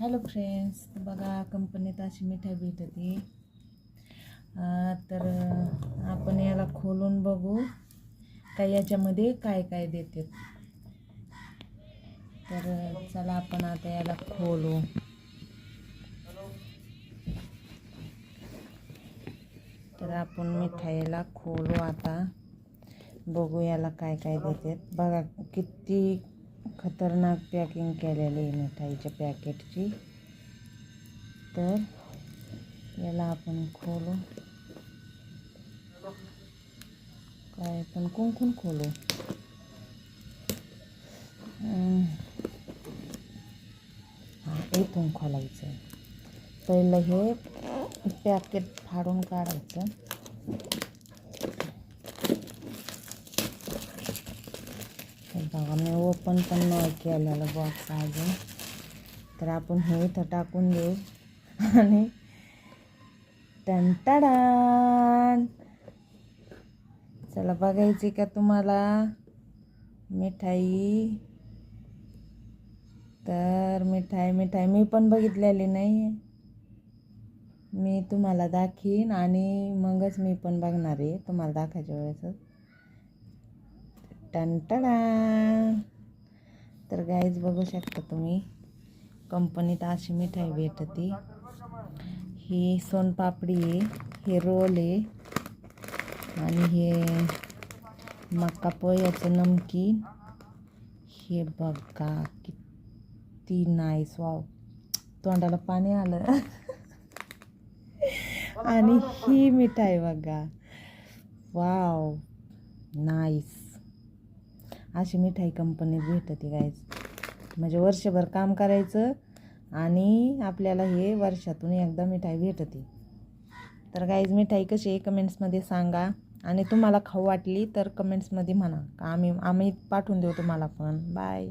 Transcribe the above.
Hello friends बघा कंपनीत अशी मिठाई भेटते. अं, तर आपण याला खोलून बघू का याच्यामध्ये काय काय देते. तर चला आपण आता याला खोलू. तर आपण मिठाईला खोलू आता. बघू याला काय काय देते. बघा किती खतरनाक पॅकिंग केलेली आहे मिठाईच्या पॅकेटची तर याला आपण खोलू. काय पण कुंकून खोलू? हा इथून खोलायचं पहिलं हे पॅकेट फाडून काढायचं. बघा मी ओपन पण नाही केलेलं बॉक्स अजून. तर आपण हे इथं टाकून देऊ. आणि टंटाडान चला बघायची का तुम्हाला? मिठाई. तर मिठाई मिठाई. मी पण बघितलेली नाही मी तुम्हाला दाखीन आणि मगच मी पण बघणार आहे. तुम्हाला दाखायच्या वेळेसच. टन टडा. तर गाईज बघू शकता तुम्ही कंपनीत अशी मिठाई भेटते. ही सोनपापडी आहे हे रोल आहे आणि हे मका पोह्याचं नमकीन. हे बघा किती नाईस वाव तोंडाला पाणी आलं. आणि ही मिठाई बघा. वाव नाईस अशी मिठाई कंपनीत भेटते गाईज म्हणजे वर्षभर काम करायचं आणि आपल्याला हे वर्षातून एकदा मिठाई भेटते. तर गाईज मिठाई कशी आहे? कमेंट्समध्ये सांगा. आणि तुम्हाला खाऊ वाटली तर कमेंट्समध्ये म्हणा. का आम्ही आम्ही पाठवून देऊ तुम्हाला पण. बाय